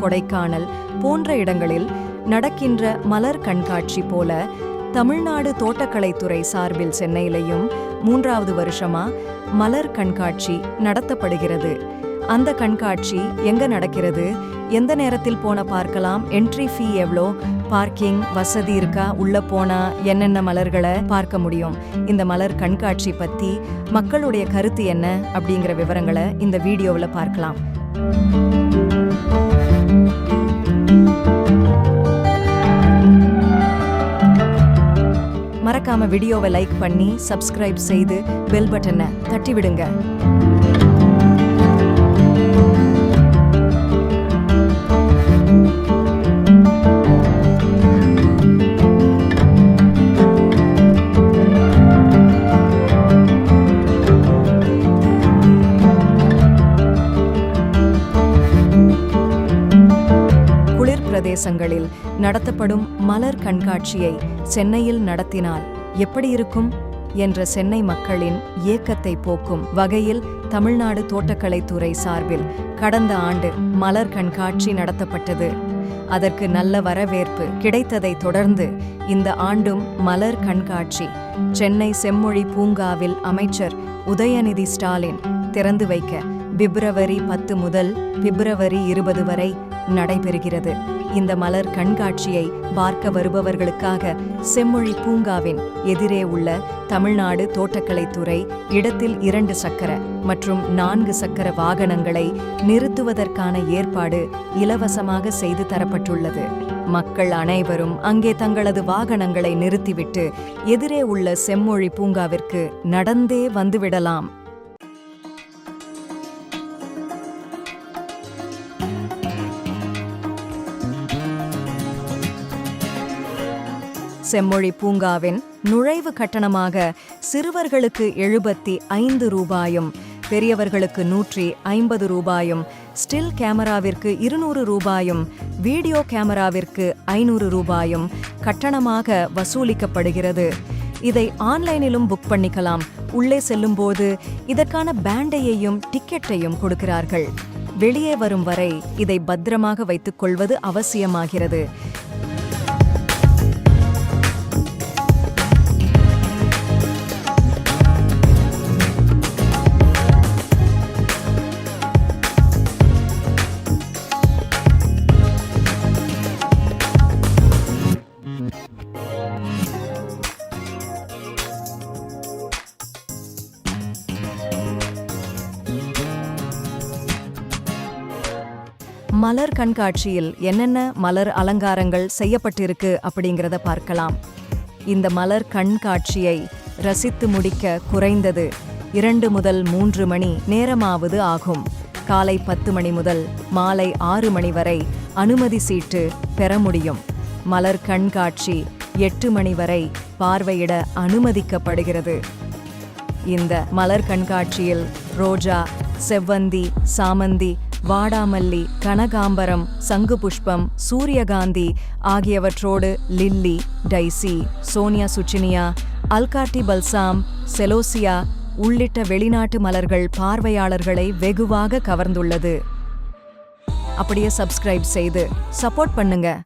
கொடைக்கானல் போன்ற இடங்களில் நடக்கின்ற மலர் கண்காட்சி போல தமிழ்நாடு தோட்டக்கலைத்துறை சார்பில் சென்னையிலையும் மூன்றாவது வருஷமா மலர் கண்காட்சி நடத்தப்படுகிறது. அந்த கண்காட்சி எங்க நடக்கிறது? எந்த நேரத்தில் போன பார்க்கலாம்? என்ட்ரி ஃபீ எவ்வளோ பார்க்கிங் வசதி இருக்கா? உள்ள போனா என்னென்ன மலர்களை பார்க்க முடியும்? இந்த மலர் கண்காட்சி பத்தி மக்களுடைய கருத்து என்ன? அப்படிங்கிற விவரங்களை இந்த வீடியோவில் பார்க்கலாம். மறக்காம வீடியோவை லைக் பண்ணி சப்ஸ்கிரைப் செய்து பெல் பட்டனை தட்டி விடுங்க பிரதேசங்களில் நடத்தப்படும் மலர் கண்காட்சியை சென்னையில் நடத்தினால் எப்படி இருக்கும் என்ற சென்னை மக்களின் இயக்கத்தை போக்கும் வகையில் தமிழ்நாடு தோட்டக்கலைத்துறை சார்பில் கடந்த ஆண்டு மலர் கண்காட்சி நடத்தப்பட்டது. அதற்கு நல்ல வரவேற்பு கிடைத்ததை தொடர்ந்து இந்த ஆண்டும் மலர் கண்காட்சி சென்னை செம்மொழி பூங்காவில் அமைச்சர் உதயநிதி ஸ்டாலின் திறந்து வைக்க பிப்ரவரி பத்து முதல் பிப்ரவரி இருபது வரை நடைபெறுகிறது. இந்த மலர் கண்காட்சியை பார்க்க வருபவர்களுக்காக செம்மொழி பூங்காவின் எதிரே உள்ள தமிழ்நாடு தோட்டக்கலைத்துறை இடத்தில் இரண்டு சக்கர மற்றும் நான்கு சக்கர வாகனங்களை நிறுத்துவதற்கான ஏற்பாடு இலவசமாக செய்து தரப்பட்டுள்ளது. மக்கள் அனைவரும் அங்கே தங்களது வாகனங்களை நிறுத்திவிட்டு எதிரே உள்ள செம்மொழி பூங்காவிற்கு நடந்தே வந்துவிடலாம். செம்மொழி பூங்காவின் நுழைவு கட்டணமாக சிறுவர்களுக்கு எழுபத்தி ஐந்து ரூபாயும் பெரியவர்களுக்கு நூற்றி ஐம்பது ரூபாயும் ஸ்டில் கேமராவிற்கு இருநூறு ரூபாயும் வீடியோ கேமராவிற்கு ஐநூறு ரூபாயும் கட்டணமாக வசூலிக்கப்படுகிறது. இதை ஆன்லைனிலும் புக் பண்ணிக்கலாம். உள்ளே செல்லும்போது இதற்கான பேண்டையையும் டிக்கெட்டையும் கொடுக்கிறார்கள். வெளியே வரும் வரை இதை பத்திரமாக வைத்துக் கொள்வது அவசியமாகிறது. மலர் கண்காட்சியில் என்னென்ன மலர் அலங்காரங்கள் செய்யப்பட்டிருக்கு அப்படிங்கிறத பார்க்கலாம். இந்த மலர் கண்காட்சியை ரசித்து முடிக்க குறைந்தது இரண்டு முதல் மூன்று மணி நேரமாவது ஆகும். காலை பத்து மணி முதல் மாலை ஆறு மணி வரை அனுமதி சீட்டு பெற முடியும். மலர் கண்காட்சி எட்டு மணி வரை பார்வையிட அனுமதிக்கப்படுகிறது. இந்த மலர் கண்காட்சியில் ரோஜா செவ்வந்தி சாமந்தி வாடாமல்லி கனகாம்பரம் சங்கு புஷ்பம் சூரியகாந்தி ஆகியவற்றோடு லில்லி டைசி சோனியா சுச்சினியா அல்காட்டி பல்சாம் செலோசியா உள்ளிட்ட வெளிநாட்டு மலர்கள் பார்வையாளர்களை வெகுவாக கவர்ந்துள்ளது. அப்படியே சப்ஸ்கிரைப் செய்து சப்போர்ட் பண்ணுங்க.